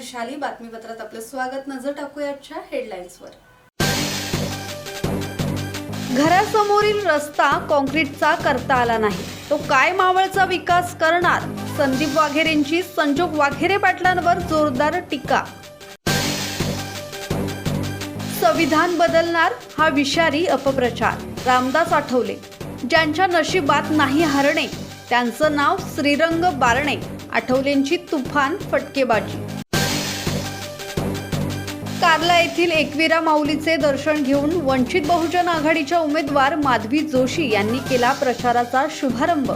हर्षाली बातमीपत्रात आपलं स्वागत. नजर टाकूयाच्या हेडलाईन्सवर घरासमोरील रस्ता कॉन्क्रीटचा करता आला नाही. तो काय मावळचा विकास करणार? संदीप वाघेरेंची संजोग वाघेरे पाटलांवर जोरदार टीका. संविधान बदलणार हा विषारी अपप्रचार रामदास आठवले. ज्यांच्या नशिबात नाही हरणे त्यांचं नाव श्रीरंग बारणे. आठवलेंची तुफान फटकेबाजी. कार्ला येथील एकविरा माऊलीचे दर्शन घेऊन वंचित बहुजन आघाडीच्या उमेदवार माधवी जोशी यांनी केला प्रचाराचा शुभारंभ.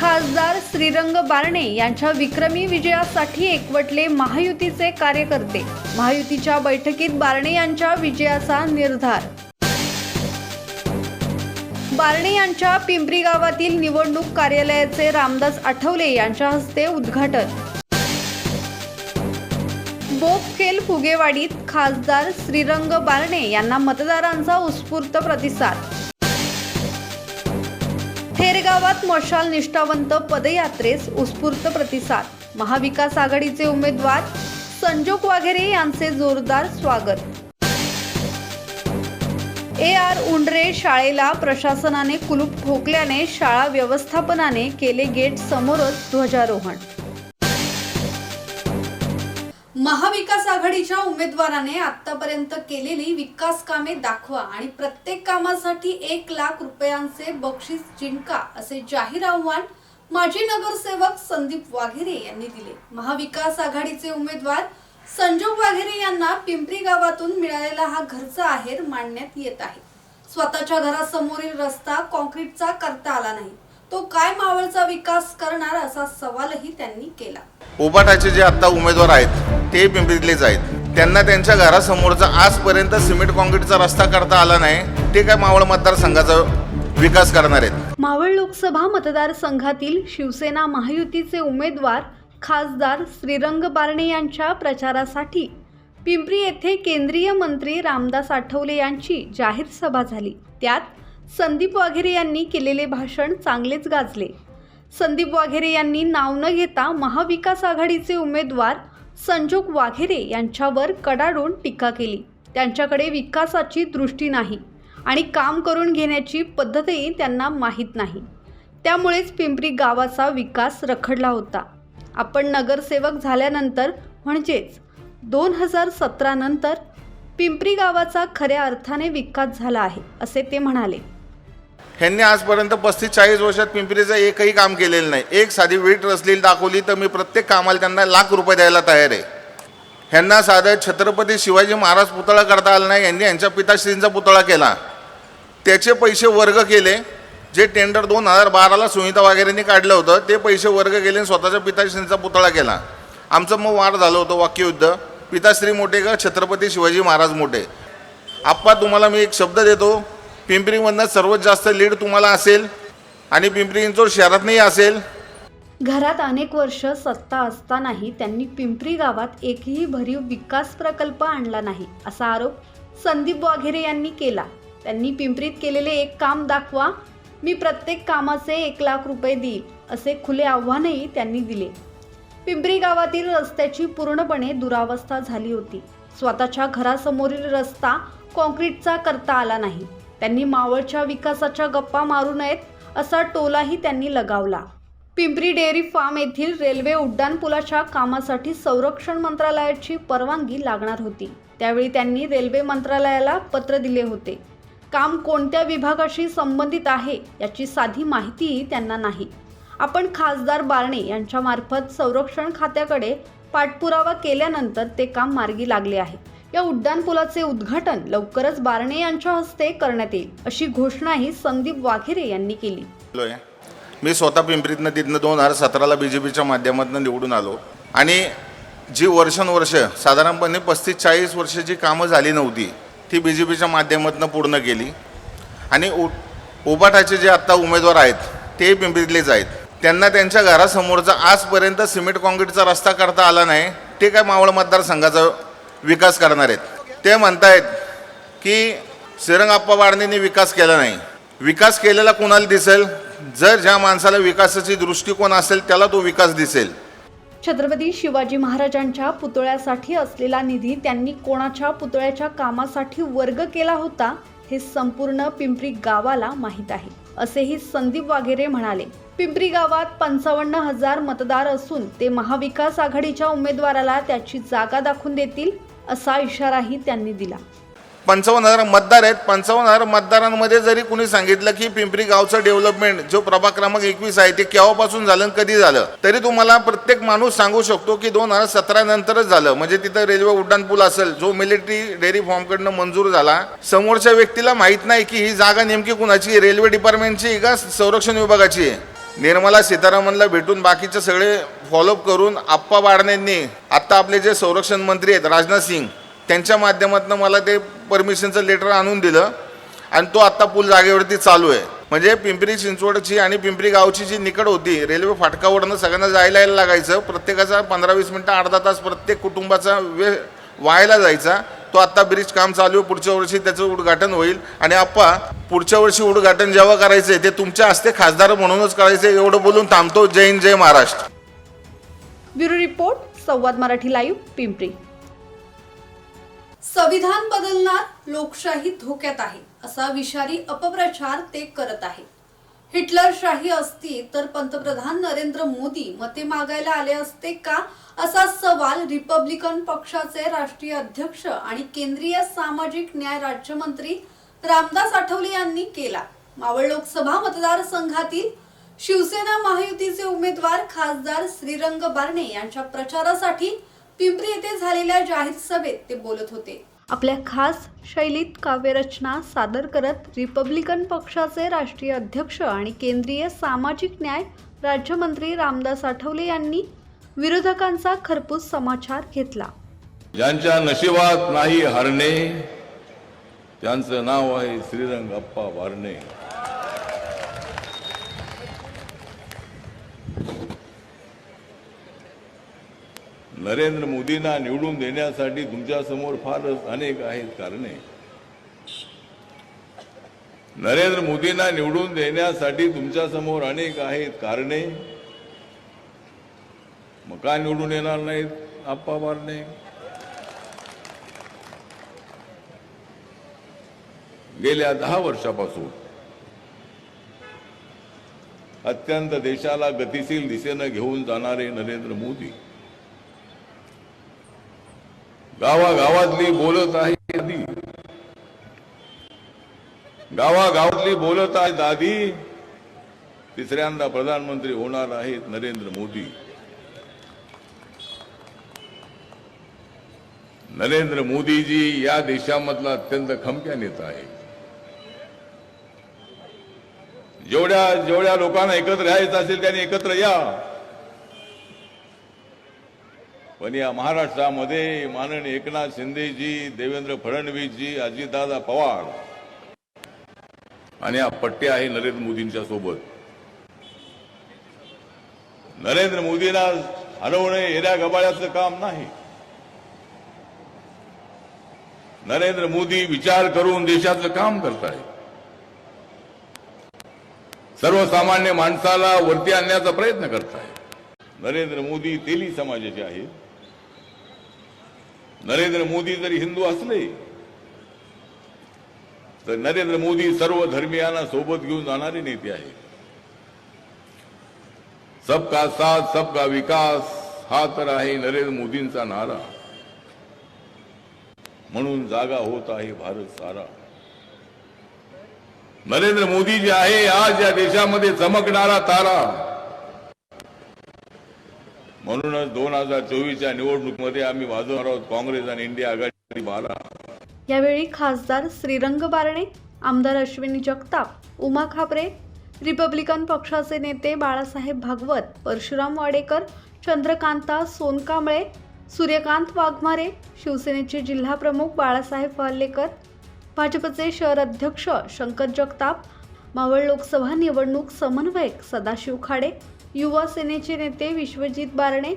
खासदार श्रीरंग बारणे यांच्या विक्रमी विजयासाठी एकवटले महायुतीचे कार्यकर्ते. महायुतीच्या बैठकीत बारणे यांच्या विजयाचा निर्धार. बारणे यांच्या पिंपरी गावातील निवडणूक कार्यालयाचे रामदास आठवले यांच्या हस्ते उद्घाटन. बोपखेल फुगेवाडीत खासदार श्रीरंग बारणे यांना मतदारांचा उत्स्फूर्त प्रतिसाद. थेरगावात मशाल निष्ठावंत पदयात्रेस उत्स्फूर्त प्रतिसाद. महाविकास आघाडीचे उमेदवार संजोग वाघेरे यांचे जोरदार स्वागत. ए आर उंडरे शाळेला प्रशासनाने कुलूप ठोकल्याने शाळा व्यवस्थापनाने केले गेट समोरच ध्वजारोहण. महाविकास आघाडीच्या उमेदवाराने आतापर्यंत केलेली विकास कामे दाखवा आणि प्रत्येक कामासाठी एक लाख रुपयांचे बक्षीस जिंका असे जाहीर आव्हान माजी नगरसेवक संदीप वाघेरे यांनी दिले. महाविकास आघाडीचे उमेदवार संजोग वाघेरे यांना पिंपरी गावातून मिळालेला हा घरचा आहेर मांडण्यात येत आहे. स्वतःच्या घरासमोरील रस्ता कॉन्क्रीटचा करता आला नाही. तो काय मावळचा विकास करणार असा सवालही त्यांनी केला. उबाटाचे जे आत्ता उमेदवार आहेत ते पिंपरीतलेच आहेत त्यांना त्यांच्या घरासमोरचा आजपर्यंत सिमेंट कॉन्क्रीटचा रस्ता करता आला नाही ते काय मावळ मतदारसंघाचा विकास करणार आहेत? मावळ लोकसभा मतदारसंघातील शिवसेना महायुतीचे उमेदवार खासदार श्रीरंग बारणे यांच्या प्रचारासाठी पिंपरी येथे केंद्रीय मंत्री रामदास आठवले यांची जाहीर सभा झाली. त्यात संदीप वाघेरे यांनी केलेले भाषण चांगलेच गाजले. संदीप वाघेरे यांनी नाव न घेता महाविकास आघाडीचे उमेदवार संजोग वाघेरे यांच्यावर कडाडून टीका केली. त्यांच्याकडे विकासाची दृष्टी नाही आणि काम करून घेण्याची पद्धतही त्यांना माहीत नाही. त्यामुळेच पिंपरी गावाचा विकास रखडला होता. आपण नगरसेवक झाल्यानंतर म्हणजेच दोन हजार सतरानंतर पिंपरी गावाचा खऱ्या अर्थाने विकास झाला आहे असे ते म्हणाले. ह्यांनी आजपर्यंत पस्तीस चाळीस वर्षात पिंपरीचं एकही काम केलेलं नाही. एक साधी वीट रचलेली दाखवली तर मी प्रत्येक कामाला त्यांना लाख रुपये द्यायला तयार आहे. ह्यांना साधं छत्रपती शिवाजी महाराज पुतळा करता आला नाही यांनी यांच्या पिताश्रींचा पुतळा केला. त्याचे पैसे वर्ग केले जे टेंडर दोन हजार बाराला सुनीता वगैरेंनी काढलं होतं ते पैसे वर्ग केले आणि स्वतःच्या पिताश्रींचा पुतळा केला. आमचं मग वार झालं होतं वाक्ययुद्ध. पिताश्री मोठे का? छत्रपती शिवाजी महाराज मोठे. आप्पा तुम्हाला मी एक शब्द देतो. पिंपरीमधनं सर्वात जास्त लीड तुम्हाला असेल आणि पिंपरी चिंचवड नाही असेल. घरात अनेक वर्ष सत्ता असतानाही त्यांनी पिंपरी गावात एकही भरीव विकास प्रकल्प आणला नाही असा आरोप संदीप वाघेरे यांनी केला. त्यांनी पिंपरीत केलेले एक काम दाखवा मी प्रत्येक कामाचे एक लाख रुपये देईल असे खुले आव्हानही त्यांनी दिले. पिंपरी गावातील रस्त्याची पूर्णपणे दुरावस्था झाली होती. स्वतःच्या घरासमोरील रस्ता कॉन्क्रीटचा करता आला नाही. त्यांनी मावळच्या विकासाच्या गप्पा मारू नयेत असा टोलाही त्यांनी लगावला. पिंपरी डेअरी फार्म येथील रेल्वे उड्डाणपुलाच्या कामासाठी संरक्षण मंत्रालयाची परवानगी लागणार होती. त्यावेळी त्यांनी रेल्वे मंत्रालयाला पत्र दिले होते. काम कोणत्या विभागाशी संबंधित आहे याची साधी माहितीही त्यांना नाही. आपण खासदार बारणे यांच्यामार्फत संरक्षण खात्याकडे पाठपुरावा केल्यानंतर ते काम मार्गी लागले आहे. या उड्डाणपुलाचे उद्घाटन लवकरच बारणे यांच्या हस्ते करण्यात येईल अशी घोषणाही संदीप वाघेरे यांनी केली. मी स्वतः पिंपरीतनं तिथनं दोन हजार सतराला बी जे पीच्या माध्यमातून निवडून आलो. आणि जी वर्षानुवर्ष साधारणपणे पस्तीस चाळीस वर्षाची कामं झाली नव्हती ती बी जे पीच्या माध्यमातून पूर्ण केली. आणि उ उबाटाचे जे आत्ता उमेदवार आहेत ते पिंपरीतलेच आहेत. त्यांना त्यांच्या घरासमोरचा आजपर्यंत सिमेंट कॉन्क्रीटचा रस्ता करता आला नाही ते काय मावळ मतदारसंघाचं विकास करणार आहेत. ते म्हणतायत की श्रीरंगाप्पा बाळणींनी विकास केला नाही. विकास केलेला कोणाला दिसेल? जर ज्या माणसाला विकासाची दृष्टिकोन असेल त्याला तो विकास दिसेल. छत्रपती शिवाजी महाराजांच्या पुतळ्यासाठी असलेला निधी त्यांनी कोणाच्या पुतळ्याच्या कामासाठी वर्ग केला होता हे संपूर्ण पिंपरी गावाला माहीत आहे. असेही संदीप वाघेरे म्हणाले. पिंपरी गावात पंचावन्न हजार मतदार असून ते महाविकास आघाडीच्या उमेदवाराला त्याची जागा दाखवून देतील. असा इशाराही त्यांनी दिला. पंचावन्न हजार मतदार आहेत. पंचावन्न हजार मतदारांमध्ये जरी कुणी सांगितलं की पिंपरी गावचं डेव्हलपमेंट जो प्रभाग क्रमांक एकवीस आहे ते केव्हापासून झालं कधी झालं? तरी तुम्हाला प्रत्येक माणूस सांगू शकतो की दोन हजार सतरा नंतरच झालं. म्हणजे तिथं रेल्वे उड्डाण पूल असेल जो मिलिटरी डेअरी फॉर्मकडनं मंजूर झाला. समोरच्या व्यक्तीला माहीत नाही की ही जागा नेमकी कुणाची रेल्वे डिपार्टमेंटची का? संरक्षण विभागाची आहे? निर्मला सीतारामनला भेटून बाकीचे सगळे फॉलोअप करून आप्पा बाडण्यांनी आत्ता आपले जे संरक्षण मंत्री आहेत राजनाथ सिंग त्यांच्या माध्यमातून मला ते परमिशनचं लेटर आणून दिलं आणि तो आत्ता पूल जागेवरती चालू आहे. म्हणजे पिंपरी चिंचवडची आणि पिंपरी गावची जी निकड होती रेल्वे फाटकावरनं सगळ्यांना जायला यायला लागायचं प्रत्येकाचा पंधरा वीस मिनटं अर्धा तास प्रत्येक कुटुंबाचा वेळ वायला जायचा. तो आत्ता ब्रिज काम चालू आहे. पुढच्या वर्षी त्याचं उद्घाटन होईल. आणि आप्पा पुढच्या वर्षी उद्घाटन जेव्हा करायचं आहे ते तुमच्या हस्ते खासदार म्हणूनच करायचं एवढं बोलून थांबतो. जय हिंद जय Maharashtra. Bureau report Samvad Marathi live Pimpri. संविधान बदलणार लोकशाही धोक्यात आहे असा विषारी अपप्रचार ते करत आहे. हिटलरशाही असती तर पंतप्रधान नरेंद्र मोदी मते मागायला आले असते का? असा सवाल रिपब्लिकन पक्षाचे राष्ट्रीय अध्यक्ष आणि केंद्रीय सामाजिक न्याय राज्यमंत्री रामदास आठवले यांनी केला. मावळ लोकसभा मतदारसंघातील शिवसेना महायुतीचे उमेदवार खासदार श्रीरंग बारणे यांच्या प्रचारासाठी पिंपरी येथे झालेल्या जाहीर सभेत ते बोलत होते. आपल्या खास शैलीत काव्यरचना सादर करत रिपब्लिकन पक्षाचे राष्ट्रीय अध्यक्ष आणि केंद्रीय सामाजिक न्याय राज्यमंत्री रामदास आठवले यांनी विरोधकांचा खरपूस समाचार घेतला. ज्यांच्या नशिबात नाही हरणे त्यांचं नाव आहे श्रीरंग अप्पा वारणे. नरेंद्र मोदींना निवडून देण्यासाठी तुमच्यासमोर फारच अनेक आहेत कारणे. नरेंद्र मोदींना निवडून देण्यासाठी तुमच्यासमोर अनेक आहेत कारणे. मग का निवडून येणार नाहीत? आप्पा बारणे गेल्या दहा वर्षापासून अत्यंत देशाला गतिशील दिशेनं घेऊन जाणारे नरेंद्र मोदी गावागावातली बोलत आहे दादी गावागावातली बोलत आहे दादी. तिसऱ्यांदा प्रधानमंत्री होणार आहेत नरेंद्र मोदी. नरेंद्र मोदीजी या देशामधला अत्यंत खमक्या नेता आहे जेवढ्या जेवढ्या लोकांना एकत्र यायचं असेल त्यांनी एकत्र या. पण या महाराष्ट्रामध्ये माननीय एकनाथ शिंदेजी देवेंद्र फडणवीसजी अजितदादा पवार आणि हा पट्टे आहे नरेंद्र मोदींच्या सोबत. नरेंद्र मोदींना हरवणे येऱ्या गबाळ्याचं काम नाही. नरेंद्र मोदी विचार करून देशाचं काम करताय. सर्वसामान्य माणसाला वरती आणण्याचा प्रयत्न करताय. नरेंद्र मोदी तेली समाजाचे आहेत. नरेंद्र मोदी जरी हिंदू असले तर नरेंद्र मोदी सर्व धर्मियांना सोबत घेऊन जाणारे नेते आहेत. सबका साथ सबका विकास हा तर आहे नरेंद्र मोदींचा नारा. म्हणून जागा होत आहे भारत सारा. नरेंद्र मोदी जे आहे आज या देशामध्ये चमकणारा तारा. म्हणूनच दोन हजार चोवीसच्या निवडणुकीमध्ये आम्ही वाजवणार आहोत काँग्रेस आणि इंडिया आघाडी बारा यावेळी खासदार श्रीरंग बारणे आमदार अश्विनी जगताप उमा खापरे रिपब्लिकन पक्षाचे नेते बाळासाहेब भागवत परशुराम वाडेकर चंद्रकांता सोनकांबळे सूर्यकांत वाघमारे शिवसेनेचे जिल्हाप्रमुख बाळासाहेब वाल्लेकर भाजपचे शहर अध्यक्ष शंकर जगताप मावळ लोकसभा निवडणूक समन्वयक सदाशिव खाडे युवा सेनेचे नेते विश्वजित बारणे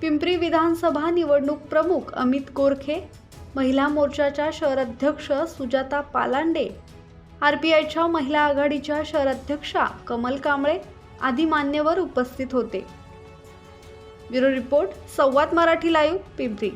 पिंपरी विधानसभा निवडणूक प्रमुख अमित गोरखे महिला मोर्चाच्या शहर अध्यक्ष सुजाता पालांडे आर पी आयच्या महिला आघाडीच्या शहर अध्यक्षा कमल कांबळे आदी मान्यवर उपस्थित होते. Bureau report Samvad Marathi live Pimpri.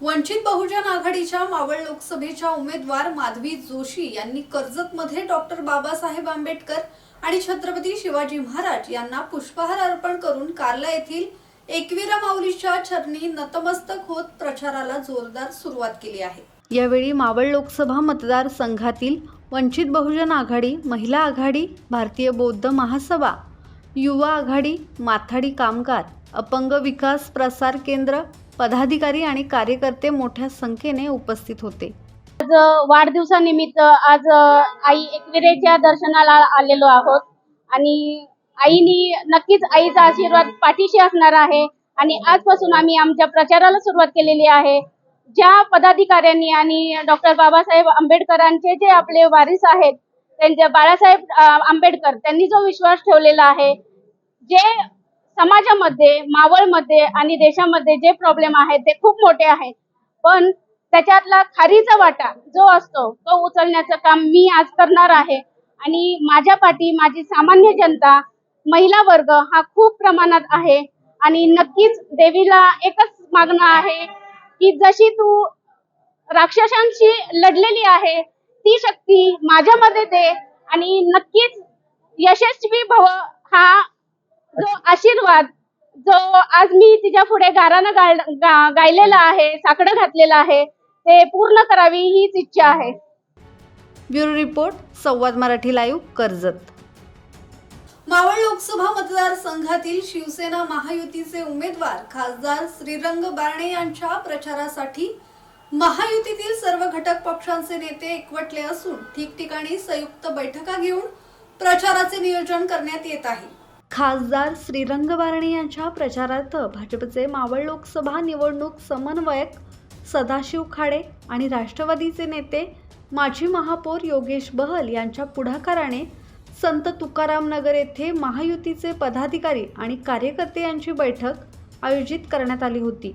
Vanchit Bahujan आघाडीच्या मावळ लोकसभेच्या उमेदवार माधवी जोशी यांनी कर्जतमध्ये डॉक्टर बाबासाहेब आंबेडकर आणि छत्रपती शिवाजी महाराज यांना पुष्पहार अर्पण करून कार्ला येथील एकवीरा माऊलीच्या चरणी नतमस्तक होत प्रचाराला जोरदार सुरुवात केली आहे. यावेळी मावळ लोकसभा मतदारसंघातील वंचित बहुजन आघाडी महिला आघाडी भारतीय बौद्ध महासभा युवा आघाडी माथाडी कामगार अपंग विकास प्रसार केंद्र पदाधिकारी आणि कार्यकर्ते मोठ्या संख्येने उपस्थित होते. आज वाढदिवसानिमित्त आज आई एकविरेच्या दर्शनाला आलेलो आहोत. आणि आईनी नक्कीच आईचा आशीर्वाद पाठीशी असणार आहे. आणि आजपासून आम्ही आमच्या प्रचाराला सुरुवात केलेली आहे. ज्या पदाधिकाऱ्यांनी आणि डॉक्टर बाबासाहेब आंबेडकरांचे जे आपले वारीस आहेत त्यांचे बाळासाहेब आंबेडकर त्यांनी जो विश्वास ठेवलेला आहे जे समाजामध्ये मावळमध्ये आणि देशामध्ये जे प्रॉब्लेम आहेत ते खूप मोठे आहेत. पण त्याच्यातला खारीचा वाटा जो असतो तो उचलण्याचं काम मी आज करणार आहे. आणि माझ्या पाठी माझी सामान्य जनता महिला वर्ग हा खूप प्रमाणात आहे. आणि नक्कीच देवीला एकच मागणं आहे की जशी तू राक्षसांशी लढलेली आहे ती शक्ती माझ्यामध्ये दे. आणि नक्कीच यशस्वी भव हा जो आशीर्वाद जो आज मी तिच्या पुढे गारानं गा- गायलेला आहे साकडं घातलेलं आहे ते पूर्ण करावी हीच इच्छा आहे. Bureau report Samvad Marathi live Karjat. Maval Lok Sabha मतदारसंघातील शिवसेना महायुतीचे उमेदवार खासदार श्रीरंग बारणे यांच्या प्रचारासाठी महायुतीतील सर्व घटक पक्षांचे नेते एकवटले असून ठिकठिकाणी संयुक्त बैठका घेऊन प्रचाराचे नियोजन करण्यात येत आहे. खासदार श्रीरंग बारणे यांच्या प्रचारार्थ भाजपचे मावळ लोकसभा निवडणूक समन्वयक सदाशिव खाडे आणि राष्ट्रवादीचे नेते माजी महापौर योगेश बहल यांच्या पुढाकाराने संत तुकारामनगर येथे महायुतीचे पदाधिकारी आणि कार्यकर्ते यांची बैठक आयोजित करण्यात आली होती.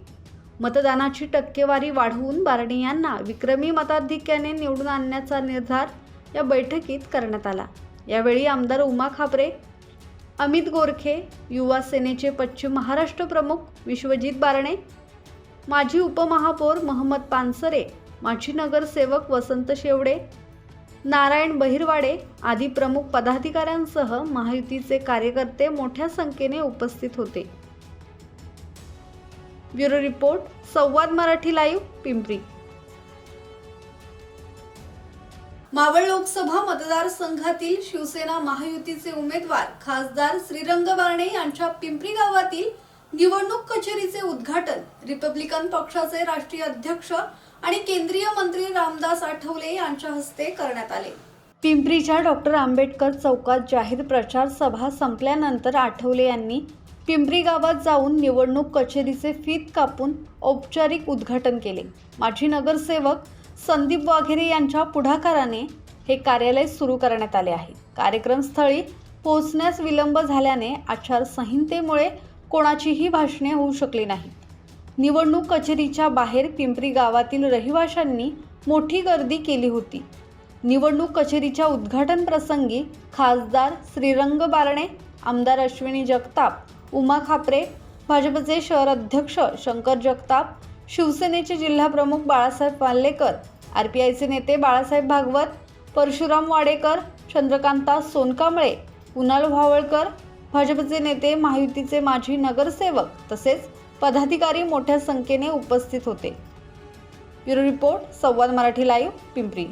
मतदानाची टक्केवारी वाढवून बारणे यांना विक्रमी मताधिक्याने निवडून आणण्याचा निर्धार या बैठकीत करण्यात आला. यावेळी आमदार उमा खापरे अमित गोरखे युवा सेनेचे पश्चिम महाराष्ट्र प्रमुख विश्वजित बारणे माजी उपमहापौर महम्मद पानसरे माजी नगरसेवक वसंत शेवडे नारायण बहिरवाडे आदी प्रमुख पदाधिकाऱ्यांसह महायुतीचे कार्यकर्ते मोठ्या संख्येने उपस्थित होते. Bureau report Samvad Marathi live Pimpri. Maval Lok Sabha मतदारसंघातील शिवसेना महायुतीचे उमेदवार खासदार श्रीरंग बारणे यांच्या पिंपरी गावातील निवडणूक कचेरीचे उद्घाटन. रिपब्लिकन पक्षाचे राष्ट्रीय अध्यक्ष आणि केंद्रीय मंत्री रामदास आठवले यांच्या हस्ते करण्यात आले. पिंपरीच्या डॉक्टर आंबेडकर चौकात जाहीर प्रचार सभा संपल्यानंतर आठवले यांनी पिंपरी गावात जाऊन निवडणूक कचेरीचे फीत कापून औपचारिक उद्घाटन केले. माजी नगरसेवक संदीप वाघेरे यांच्या पुढाकाराने हे कार्यालय सुरू करण्यात आले आहे. कार्यक्रमस्थळी पोहोचण्यास विलंब झाल्याने आचारसंहितेमुळे कोणाचीही भाषणे होऊ शकली नाहीत. निवडणूक कचेरीच्या बाहेर पिंपरी गावातील रहिवाशांनी मोठी गर्दी केली होती. निवडणूक कचेरीच्या उद्घाटन प्रसंगी खासदार श्रीरंग बारणे आमदार अश्विनी जगताप उमा खापरे भाजपचे शहर अध्यक्ष शंकर जगताप शिवसेनेचे जिल्हाप्रमुख बाळासाहेब पाल्लेकर आर पी आयचे नेते बाळासाहेब भागवत परशुराम वाडेकर चंद्रकांता सोनकांबळे कुणाल भावळकर भाजपचे नेते महायुतीचे माजी नगरसेवक तसेच पदाधिकारी मोठ्या संख्येने उपस्थित होते. Bureau report Samvad Marathi live Pimpri.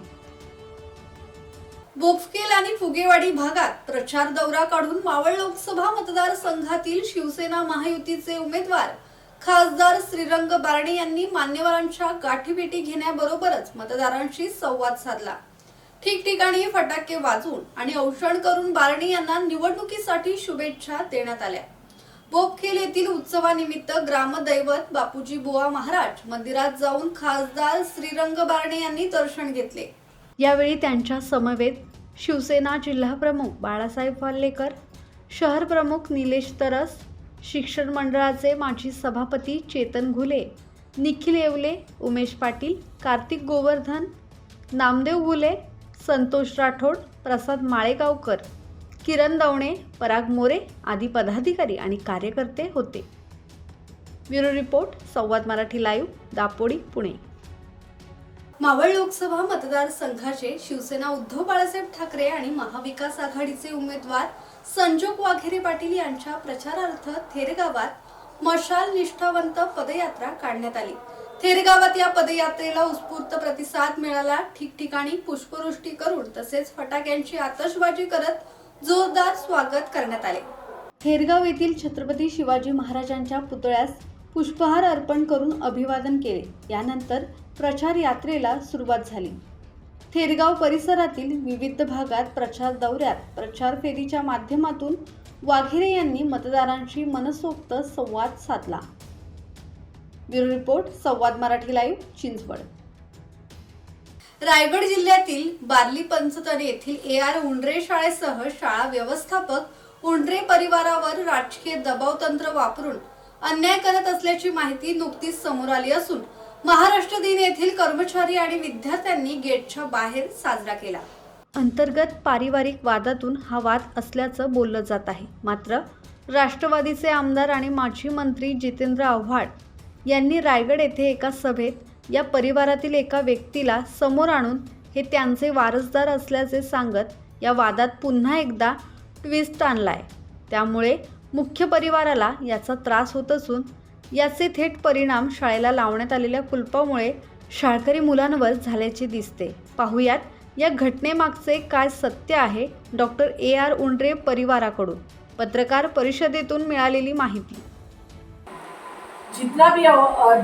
बोपकेल आणि फुगेवाडी भागात प्रचार दौरा काढून मावळ लोकसभा मतदारसंघातील शिवसेना महायुतीचे उमेदवार खासदार श्रीरंग बारणे यांनी मान्यवरांच्या गाठीभेटी घेण्याबरोबरच मतदारांशी संवाद साधला. ठिकठिकाणी फटाके वाजून आणि औषण करून बारणे यांना निवडणुकीसाठी शुभेच्छा देण्यात आल्या. बोपखेल येथील उत्सवानिमित्त ग्रामदैवत बापूजी बुवा महाराज मंदिरात जाऊन खासदार श्रीरंग बारणे यांनी दर्शन घेतले. यावेळी त्यांच्या समवेत शिवसेना जिल्हाप्रमुख बाळासाहेब फाल्लेकर शहर प्रमुख निलेश तरस शिक्षण मंडळाचे माजी सभापती चेतन घुले निखिल येवले उमेश पाटील कार्तिक गोवर्धन नामदेव घुले संतोष राठोड प्रसाद माळेगावकर किरण दवणे पराग मोरे आदी पदाधिकारी आणि कार्यकर्ते होते. Bureau report Samvad Marathi live Dapodi Pune. Maval Lok Sabha मतदारसंघाचे शिवसेना उद्धव बाळासाहेब ठाकरे आणि महाविकास आघाडीचे उमेदवार संजोग वाघेरे पाटील यांच्या प्रचारार्थ थेरगावात मशाल निष्ठावंत पदयात्रा काढण्यात आली. थेरगावात या पदयात्रेला उत्स्फूर्त प्रतिसाद मिळाला. ठिकठिकाणी पुष्पवृष्टी करून तसेच फटाक्यांची आतषबाजी करत जोरदार स्वागत करण्यात आले. थेरगाव येथील छत्रपती शिवाजी महाराजांच्या पुतळ्यास पुष्पहार अर्पण करून अभिवादन केले. यानंतर प्रचार यात्रेला सुरुवात झाली. थेरगाव परिसरातील विविध भागात प्रचार दौऱ्यात प्रचार फेरीच्या माध्यमातून वाघेरे यांनी मतदारांशी मनसोक्त संवाद साधला. Bureau report Samvad Marathi live Chinchwad. Raigad जिल्ह्यातील बार्ली पंचतन येथील ए आर उंडरे शाळेसह शाळा व्यवस्थापक उंडरे परिवारावर राजकीय दबाव तंत्र वापरून अन्याय करत असल्याची माहिती नुकतीच समोर आली असून महाराष्ट्र दिन येथील कर्मचारी आणि विद्यार्थ्यांनी गेटच्या बाहेर साजरा केला. अंतर्गत पारिवारिक वादातून हा वाद असल्याचं बोललं जात आहे. मात्र राष्ट्रवादीचे आमदार आणि माजी मंत्री जितेंद्र आव्हाड यांनी रायगड येथे एका सभेत या परिवारातील एका व्यक्तीला समोर आणून हे त्यांचे वारसदार असल्याचे सांगत या वादात पुन्हा एकदा ट्विस्ट आणलाय. त्यामुळे मुख्य परिवाराला याचा त्रास होत असून याचे थेट परिणाम शाळेला लावण्यात आलेल्या कुलपामुळे शाळकरी मुलांवर झाल्याचे दिसते. पाहुयात या घटनेमागचे काय सत्य आहे डॉक्टर ए आर उंड्रे परिवाराकडून. पत्रकार परिषदेतून मिळालेली माहिती. जितना भी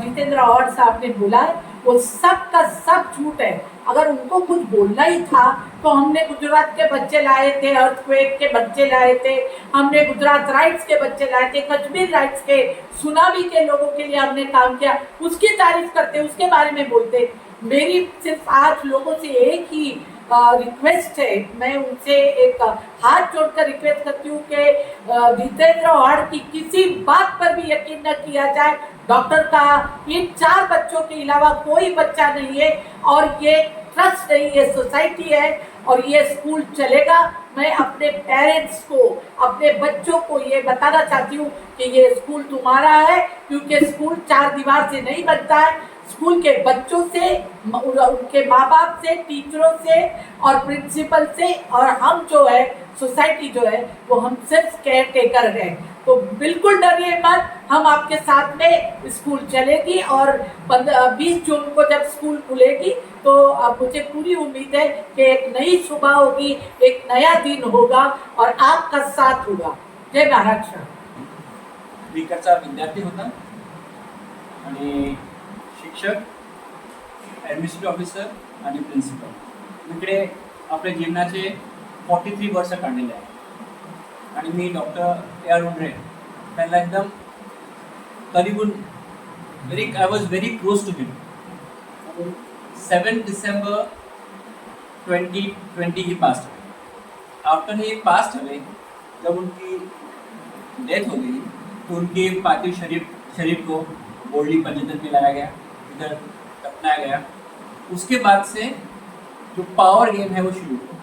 जितेंद्र अवार्ड साहब ने बोला है, वो सब का सब झूठ है। अगर उनको कुछ बोलना ही था तो हमने गुजरात के बच्चे लाए थे अर्थक्वेक के बच्चे लाए थे, हमने गुजरात राइट्स के बच्चे लाए थे, कश्मीर राइट्स के सुनामी के लोगों के लिए हमने काम किया। उसकी तारीफ़ करते, उसके बारे में बोलते। मेरी सिर्फ़ आज लोगों से एक ही रिक्वेस्ट है मैं उनसे एक हाथ जोड़कर रिक्वेस्ट करती हूँ कि जितेंद्र अवार्ड की किसी बात पर भी यकीन न किया जाए। डॉक्टर का इन चार बच्चों के अलावा कोई बच्चा नहीं है और ये ट्रस्ट नहीं, ये सोसाइटी है और ये स्कूल चलेगा। मैं अपने पेरेंट्स को, अपने बच्चों को ये बताना चाहती हूँ कि ये स्कूल तुम्हारा है, क्योंकि स्कूल चार दीवार से नहीं बनता है। स्कूल के बच्चों से उनके माँ बाप से, टीचरों से और प्रिंसिपल से और हम जो है, सोसाइटी जो है, वो हम सिर्फ़ केयर टेकर हैं। तो बिल्कुल डरिए मत, हम आपके साथ में स्कूल चलेगी और बीस जून को जब स्कूल खुलेगी तो अब मुझे पूरी उम्मीद है कि एक नई सुबह होगी, एक नया दिन होगा और आपका साथ होगा। जय महाराष्ट्र। विद्यार्थी होता। शिक्षक ॲडमिनिस्ट्रेटिव्ह ऑफिसर आणि प्रिन्सिपल इकडे आपल्या जीवनाचे फॉर्टी थ्री वर्ष काढलेले आहे. आणि मी डॉक्टर ए आर उंड्रे त्यांना एकदम करीबून very I was very close to him seven December twenty twenty he passed हुए आफ्टर हे पास्ट हुए जब उनकी डेथ हो गई तो उनके पार्थिव शरीफ शरीफ को बोर्डली पंचतन में लाया गया। इधर दफनाया गया। उसके बाद से जो पावर गेम है वो शुरू हुआ।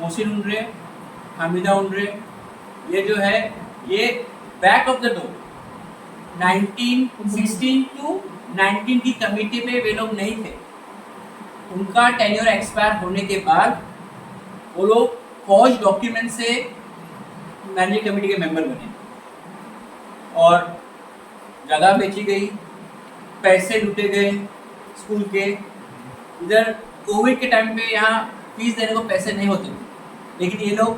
मोहसिन उनरे, हामिदा उनरे, ये जो है, ये back of the door 1916 to 19 की कमेटी में वे लोग नहीं थे। उनका टेन्योर एक्सपायर होने के बाद वो लोग फौज डॉक्यूमेंट से मैनेजिंग कमेटी के मेंबर बने। और जगह बेची गई। पैसे लूटे गए स्कूल के। इधर कोविड के टाइम पे यहाँ फीस देने को पैसे नहीं होते। लेकिन ये लोग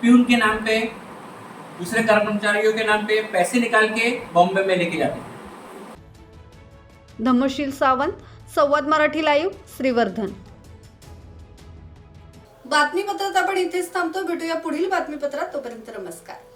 प्यून के नाम पे दूसरे कर्मचारियों के नाम पे पैसे निकाल के बॉम्बे में लेके जाते धम्मशील सावंत संवाद मराठी लाईव्ह श्रीवर्धन. बातमीपत्रात आपण इथेच थांबतो. भेटूया पुढील बातमीपत्रात. तोपर्यंत नमस्कार.